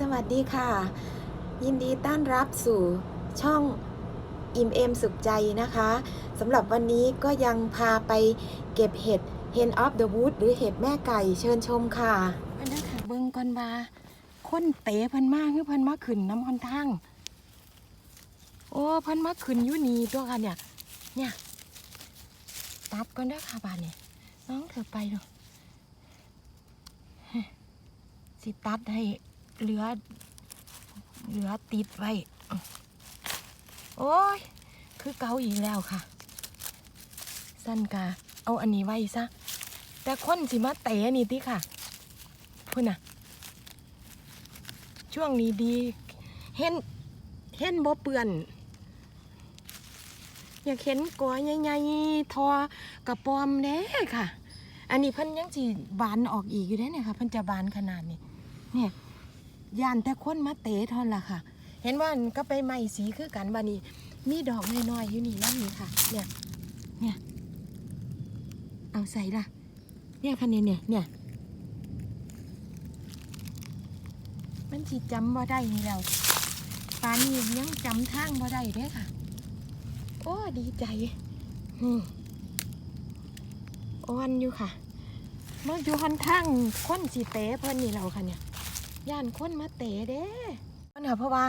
สวัสดีค่ะ ยินดีต้อนรับสู่ช่องอิ่มเอมสุขใจนะคะสำหรับวันนี้ก็ยังพาไปเก็บเห็ด Hen of the Wood หรือเห็ดแม่ไก่เชิญชมค่ะอันนั้นค่ะเบิ่งก่อนว่าคนเตะพันมากคือพันมาขึ้นน้ำคอนทางโอ้พันมาขึ้นยูนีตัวกันเนี่ย เนี่ย ตัดก่อนเด้อค่ะบานเนี่ยน้องเธอไปเนาะสิตัดให้ เหลือ เหลือติดไว้ โอ้ย คือเกาอีกแล้วค่ะ สั้นกา เอาอันนี้ไว้ซะ แต่คนสิมาเตะนี่ติค่ะพุ่นน่ะ ช่วงนี้ดี เห็น เห็นบ่เปื่อน อยากเห็นกอใหญ่ๆทอกระปอมเด้ค่ะ อันนี้เพิ่นยังสิบานออกอีกอยู่เด้เนี่ยค่ะเพิ่นจะบานขนาดนี้ เนี่ย ย่านแต่คนมาเตะเทอนล่ะค่ะ เห็นว่ามันก็ไปใหม่สีคือกันบานี้ มีดอกน้อยๆอยู่นี่นั่นนี่ค่ะ เนี่ยเนี่ยเอาใส่ละเนี่ยคันนี้เนี่ยเนี่ยมันสิจำบ่ได้นี่แล้วปานี้ยังจำทางบ่ได้เด้ค่ะ โอ้ดีใจอืมอ่อนอยู่ค่ะมันอยู่ค่อนข้างคนสิเตะเพิ่นนี่เราค่ะเนี่ย ย่านคนมาเตะเด้มันค่ะเพราะว่า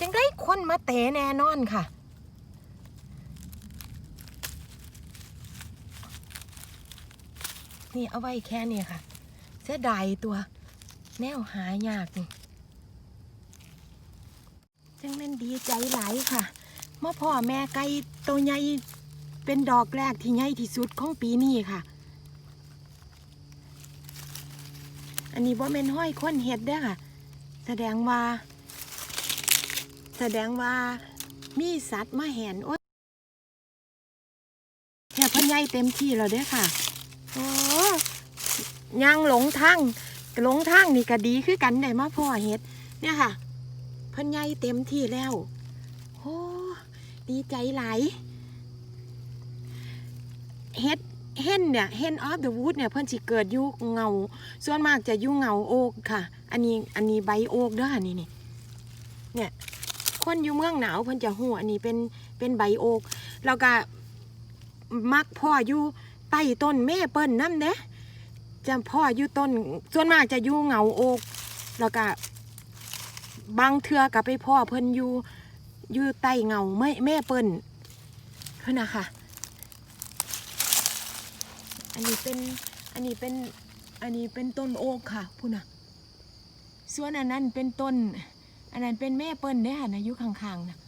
จังได้คนมาเตะแน่นอนค่ะนี่เอาไว้แค่นี้ค่ะ เสียดายตัวแนวหายากนี่จังแม่นดีใจหลายค่ะเมื่อพ่อแม่ไก่ตัวใหญ่เป็นดอกแรกที่ใหญ่ที่สุดของปีนี้ค่ะ อันนี้บ่แม่นห้อยค้นเห็ดเด้อค่ะ แสดงว่า แสดงว่ามีสัตว์มาแหนโอ้ยแค่เพันใหญ่เต็มที่แล้วเด้อค่ะโอ้ยังหลงทางหลงทางนี่ก็ดีคือกันได้มาพ่อเห็ด เนี่ยค่ะพันใหญ่เต็มที่แล้วโอ้ดีใจหลายเห็ด เห็นเนี่ยเห็นออฟเดอะวูดเนี่ยเพิ่อนสิเกิดยู่เงา ส่วนมากจะยู่เงาโอกค่ะ อันนี้อันนี้ใบโอกเด้อค่ะนี่นี่เนี่ยคนอยู่เมืองหนาวเพิ่อนจะหูอันนี้เป็นเป็นใบโอกแล้วก็มักพ่ออยู่ใต้ต้นแม่เปิ้นน้ำเด้จะพ่ออยู่ต้น ส่วนมากจะอยู่เงาโอก แล้วก็บางเทือกับไปพ่อเพิ่นอยู่อยู่ใต้เงาแม่แม่เปิ้นเพิ่อนนะค่ะ อันนี้เป็นอันนี้เป็นอันนี้เป็นต้นโอ๊กค่ะพูดนะส่วนอันนั้นเป็นต้น อันนั้นเป็นแม่เปิ้ลเด้อค่ะนะยู่ข้างๆนะ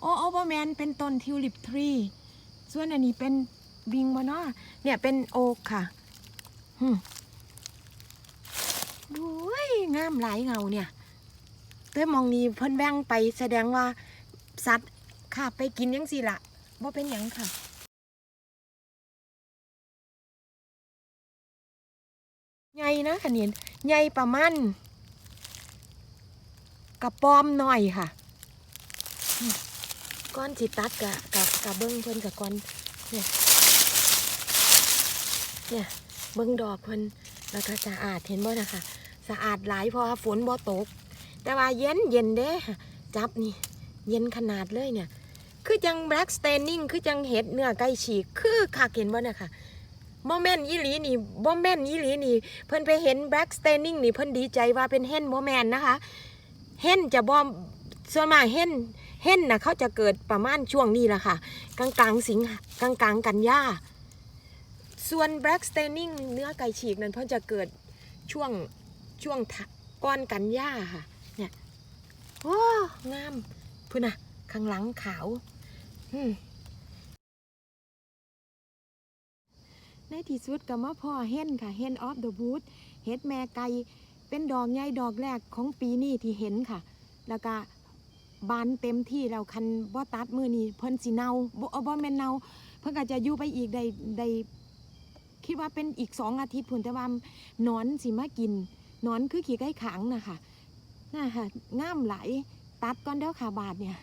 โอ้โอ้บแมนเป็นต้นทิวลิปทรีส่วนอันนี้เป็นวิงบเนาะเนี่ยเป็นโอ๊กค่ะหึดูยงามหลายเงาเนี่ยเต้มองนี้เพิ่นแบ่งไปแสดงว่าสัตว์ค่ะไปกินยังสิละว่าเป็นยังค่ะ หญ่นะขันเห็นใหญ่ประมาณกระปอมหน่อยค่ะก้อนสิตัดกะกะกะเบิ้งเพิ่นกับก้อนเนี่ยเนี่ยเบิ้งดอกเพิ่นแล้วก็สะอาดเห็นบ่นะคะสะอาดหลายพราะว่าฝนบ่ตก แต่ว่าเย็นเย็นเด้จับนี่เย็นขนาดเลยเนี่ย คือจัง black staining คือจังเห็ดเนื้อไก่ฉีกคือคักเห็นบ่นะคะ บ่แม่นอีหลีนี่บ่แม่นอีหลีนี่ เพิ่นไปเห็น black staining นี่เพิ่นดีใจว่าเป็นเ hen บ่แม่นนะคะเ hen จะบ่ส่วนมาก hen hen น่ะเขาจะเกิดประมาณช่วงนี้แหละค่ะ กลางกลางสิงกลางกลางกันยาส่วน black staining เนื้อไก่ฉีกนั้นเพิ่นจะเกิดช่วงช่วงก้อนกันยาค่ะเนี่ยโอ้งามพุ่นน่ะข้างหลังขาว อืม ในที่สุดก็มาพ่อเห็นค่ะเห็นออฟเดอะบูธเห็ดแม่ไก่เป็นดอกใหญ่ดอกแรกของปีนี้ที่เห็นค่ะ แล้วก็บานเต็มที่แล้วคันบ่ตัดมือนี้เพิ่นสิเนาบ่เอาบ่แม่นเนาเพิ่นก็จะอยู่ไปอีกได้ได้คิดว่าเป็นอีกสองอาทิตย์พุ่นแต่ว่านอนสิมากินนอนคือขี้ไก่ขังนะคะน่าค่ะง่ามไหลตัดก่อนเด้อค่ะบาทเนี่ย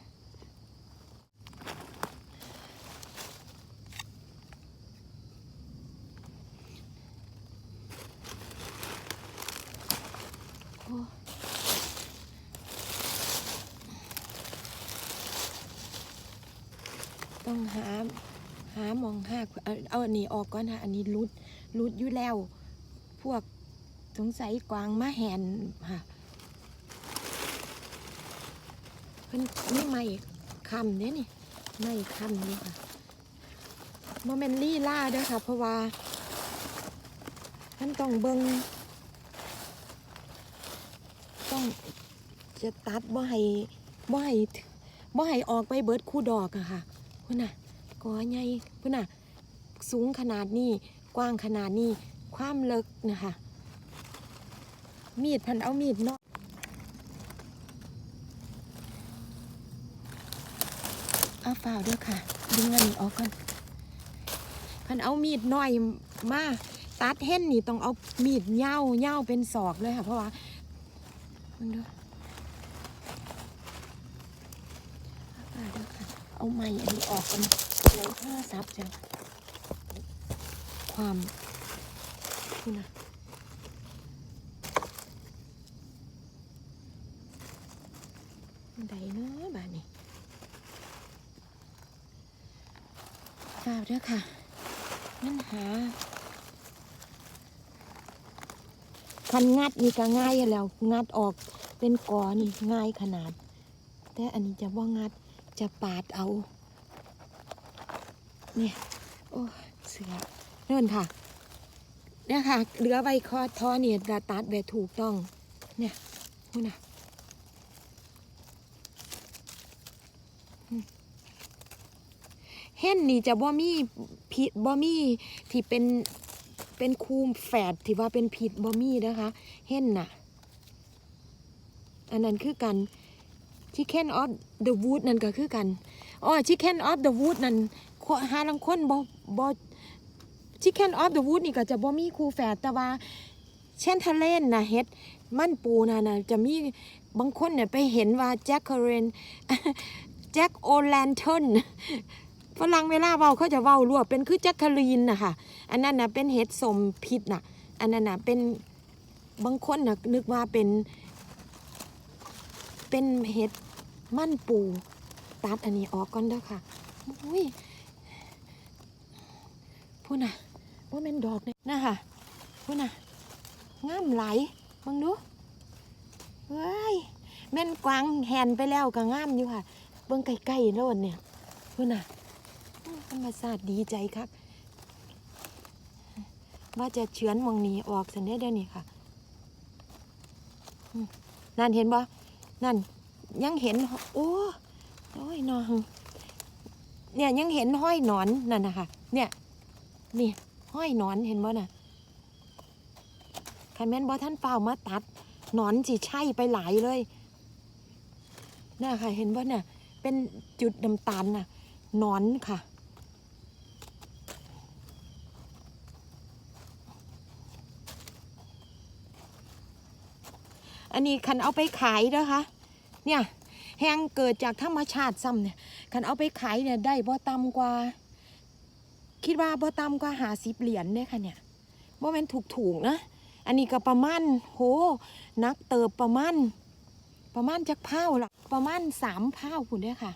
ต้องหา หามองห้าเอาอันนี้ออกก่อนนะอันนี้รุดรุดอยู่แล้ว พวกสงสัยกวางมาแหนค่ะเพิ่นไม่ไม่คำเนี่ยนี่ไม่คำนี่ค่ะโมเมนลี่ล่าด้วยค่ะ เพราะว่ามันต้องเบิง ต้องจะตัดบ่ให้บ่ให้บ่ให้ออกไปเบิดคู่ดอกอะค่ะพุ่นน่ะกอใหญ่พุ่นน่ะ สูงขนาดนี้กว้างขนาดนี้ความเลิกนะคะ มีดพันเอามีดเนาะเอาฝ่าด้วยค่ะ ดึงอันนี้ออกก่อนพันเอามีดหน้อยมาตัดเห็นนี่ต้องเอามีดเย้าเย้าเป็นศอกเลยค่ะ เพราะว่า มันดูเอาฝ่าวด้วยค่ะเอาไม้อันนี้ออกกันเลยโทรศัพท์จังความนี่นะใดเนาะบ้านนี้ทราบเด้อค่ะมันหา คันงัดนี่ก็ง่ายอยู่แล้ว งัดออกเป็นกอนี่ง่ายขนาด แต่อันนี้จะว่างัดจะปาดเอา เนี่ย โอ้เสือเนิ่นค่ะ เนี่ยค่ะเหลือใบคอทอเนี่ยจะตัดแบบถูกต้อง เนี่ยนู่นน่ะเห็นนี่จะบ่มีผิดบ่มีที่เป็น เป็นคูมแฝดที่ว่าเป็นผิดบ่มีนะคะ เห็นน่ะ อันนั้นคือกัน Chicken of the Wood นั่นก็คือกันอ๋อ Chicken of the Wood นั่นหาลังคนบ่บ่ Chicken of the Wood นี่ก็จะบ่มีคูแฝดแต่ว่า เช่นทะเลนนะเฮ็ดมันปูนะนะจะมีบางคนเนี่ยไปเห็นว่าแจ็คเคเรนแจ็คโอแลนเทน ฝรั่งเวลาเว้าเขาจะเว้ารวบเป็นคือแจ็คคารีนนะคะอันนั้นนะเป็นเห็ดสมพิษน่ะอันนั้นนะเป็นบางคนน่ะนึกว่าเป็น เป็นเห็ดมั่นปูตัดอันนี้ออกก่อนเด้อค่ะอุ้ยพูดนะว่าม่นดอกเนี่ยนะคะพูดนะง่ามไหลมึงดูเฮ้ยแม่นกวางแหนไปแล้วก็ง่ามอยู่ค่ะ เบิ่งใกล้ๆโลดเนี่ยพูดนะ ธรรมศาสตร์ดีใจครับ ว่าจะเฉือนมองนี้ออกสันได้เดี๋ยวนี้ค่ะนั่นเห็นบ่นั่นยังเห็น โอ้โอ้ยนองเนี่ยยังเห็นห้อยหนอนนั่นนะคะเนี่ยนี่ห้อยหนอนเห็นบ่น่ะคันแม่นบ่ท่านเฝ้ามาตัดหนอนสิใช่ไปหลายเลยน่ะค่ะเห็นบ่น่ะเป็นจุดน้ำตาลน่ะหนอนค่ะ อันนี้คันเอาไปขายนะคะเนี่ยแห้งเกิดจากธรรมชาติซ้ำเนี่ยคันเอาไปขายเนี่ยได้บ่ต่ำกว่า คิดว่าบ่ต่ำกว่าหาสิบเหรียญเนี่ยค่ะเนี่ยบ่แม่นถูกถูกนะ อันนี้ก็ประมาณโหนักเติบประมาณประมาณจักเผาละประมาณสามเผาคุณเนี่ยค่ะ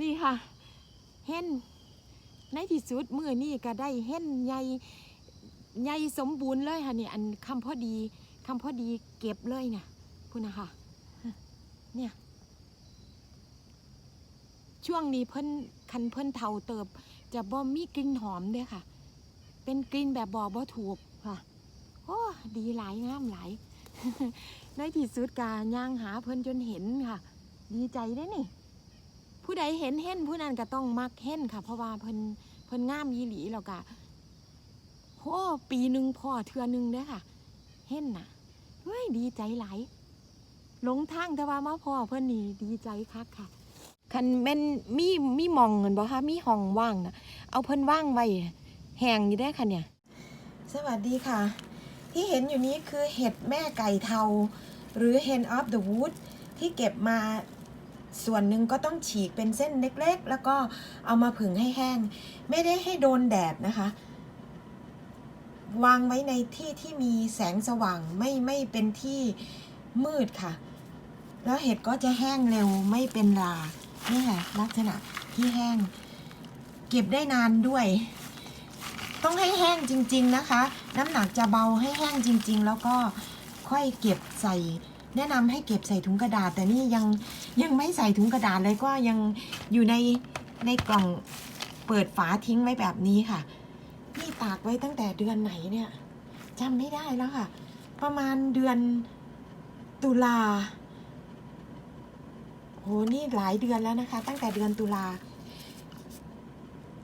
นี่ค่ะ เห็นในที่สุดมือนี่ก็ได้เห็นใหญ่ ใหญ่สมบูรณ์เลยค่ะนี่อันคำพอดีคำพอดีเก็บเลยเนี่ยคุณนะคะเนี่ยช่วงนี้เพิ่นคันเพิ่นเทาเติบ จะบ่มีกลิ่นหอมเด้อค่ะ เป็นกลิ่นแบบบอบ่ถูกค่ะโอ้ดีหลายงามหลายในที่สุดกาย่างหาเพิ่นจนเห็นค่ะ ดีใจได้นี่ ผู้ใดเห็นเห็นผู้นั้นก็ต้องมักเห็นค่ะ เพราะว่าเพิ่นเพิ่นงามยีหลีแล้วก็ โอ้ปีหนึ่งพ่อเทือหนึ่งเด้อค่ะ เห็นน่ะเฮ้ยดีใจหลายหลงทางแต่ว่ามาพ่อเพิ่นนี่ดีใจคักค่ะ คันแม่นมีมีมองเงินบ่คะมีห้องว่างนะเอาเพิ่นว่างไว้แห้งอยู่ได้ค่ะเนี่ย สวัสดีค่ะ ที่เห็นอยู่นี้คือเห็ดแม่ไก่เทา หรือ hen of the wood ที่เก็บมาส่วนหนึ่งก็ต้องฉีกเป็นเส้นเล็กๆ แล้วก็เอามาผึ่งให้แห้ง ไม่ได้ให้โดนแดดนะคะ วางไว้ในที่ที่มีแสงสว่างไม่ไม่เป็นที่มืดค่ะ แล้วเห็ดก็จะแห้งเร็วไม่เป็นรานี่ค่ะลักษณะที่แห้ง เก็บได้นานด้วย ต้องให้แห้งจริง ๆนะคะ น้ำหนักจะเบาให้แห้งจริง ๆ แล้วก็ค่อยเก็บใส่แนะนำให้เก็บใส่ถุงกระดาษ แต่นี่ยังยังไม่ใส่ถุงกระดาษเลยก็ยังอยู่ในในกล่องเปิดฝาทิ้งไว้แบบนี้ค่ะ นี่ตากไว้ตั้งแต่เดือนไหนเนี่ยจำไม่ได้แล้วค่ะ ประมาณเดือนตุลาโหนี่หลายเดือนแล้วนะคะ ตั้งแต่เดือนตุลา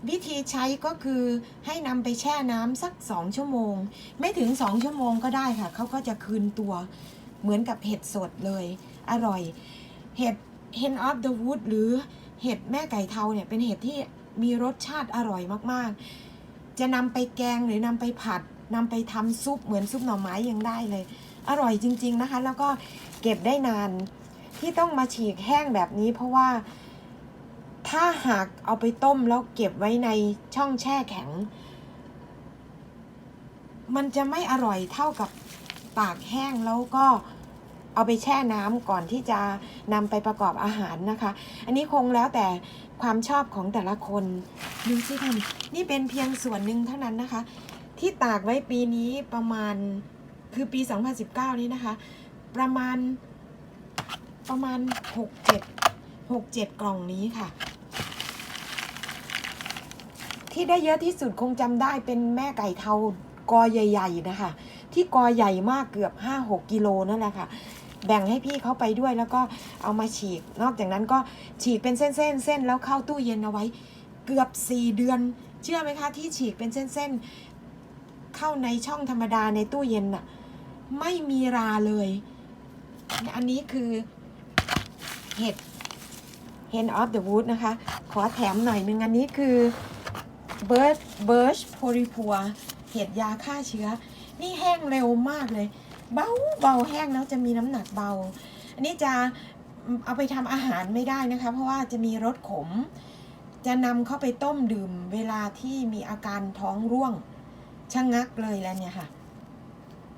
วิธีใช้ก็คือให้นำไปแช่น้ำสักสองชั่วโมง ไม่ถึงสองชั่วโมงก็ได้ค่ะ เขาก็จะคืนตัวเหมือนกับเห็ดสดเลย อร่อย เห็ด hen of the wood หรือเห็ดแม่ไก่เทาเนี่ย เป็นเห็ดที่มีรสชาติอร่อยมาก ๆ จะนำไปแกงหรือนำไปผัดนำไปทำซุปเหมือนซุปหน่อไม้ยังได้เลย อร่อยจริง ๆนะคะ แล้วก็เก็บได้นานที่ต้องมาฉีกแห้งแบบนี้ เพราะว่าถ้าหากเอาไปต้มแล้วเก็บไว้ในช่องแช่แข็ง มันจะไม่อร่อยเท่ากับตากแห้งแล้วก็ เอาไปแช่น้ำก่อนที่จะนำไปประกอบอาหารนะคะ อันนี้คงแล้วแต่ความชอบของแต่ละคนดูสิท่านนี่เป็นเพียงส่วนหนึ่งเท่านั้นนะคะ ที่ตากไว้ปีนี้ประมาณคือปี 2019 นี้นะคะ ประมาณประมาณ 6 7 6 7 กล่องนี้ค่ะ ที่ได้เยอะที่สุดคงจำได้เป็นแม่ไก่เทากอใหญ่ ๆ นะคะ ที่กอใหญ่มากเกือบ 5-6 กิโลนั่นแหละค่ะ แบ่งให้พี่เขาไปด้วยแล้วก็เอามาฉีก นอกจากนั้นก็ฉีกเป็นเส้นๆเส้นแล้วเข้าตู้เย็นเอาไว้เกือบ 4 เดือน เชื่อไหมคะ ที่ฉีกเป็นเส้นๆ เข้าในช่องธรรมดาในตู้เย็นน่ะ ไม่มีราเลย อันนี้คือเห็ด hen of the wood นะคะ ขอแถมหน่อยนึงอันนี้คือ birch birch p o r i p u r เห็ดยาฆ่าเชื้อ นี่แห้งเร็วมากเลย เบาเบาแห้งแล้วจะมีน้ำหนักเบา อันนี้จะเอาไปทำอาหารไม่ได้นะคะ เพราะว่าจะมีรสขม จะนำเข้าไปต้มดื่มเวลาที่มีอาการท้องร่วงชะงงักเลยแล้วเนี่ยค่ะ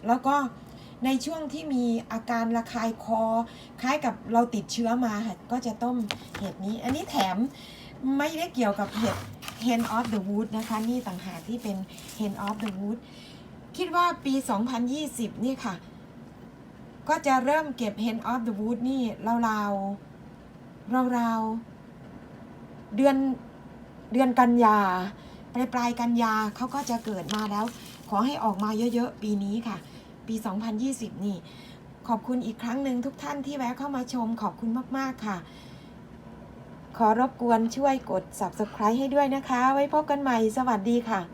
แล้วก็ในช่วงที่มีอาการระคายคอ คล้ายกับเราติดเชื้อมาค่ะก็จะต้มเห็ดนี้ อันนี้แถมไม่ได้เกี่ยวกับเห็ด hen of the wood นะคะ นี่ต่างหากที่เป็น hen of the wood คิดว่าปี 2020 นี่ค่ะ ก็จะเริ่มเก็บ hen of the wood นี่เราวๆราวๆเดือนเดือนกันยา ปลายปลายกันยาเขาก็จะเกิดมาแล้ว ขอให้ออกมาเยอะๆ ปีนี้ค่ะ ปี 2020 นี่ ขอบคุณอีกครั้งหนึ่งทุกท่านที่แวะเข้ามาชมขอบคุณมากๆค่ะ ขอรบกวนช่วยกด subscribe ให้ด้วยนะคะ ไว้พบกันใหม่ สวัสดีค่ะ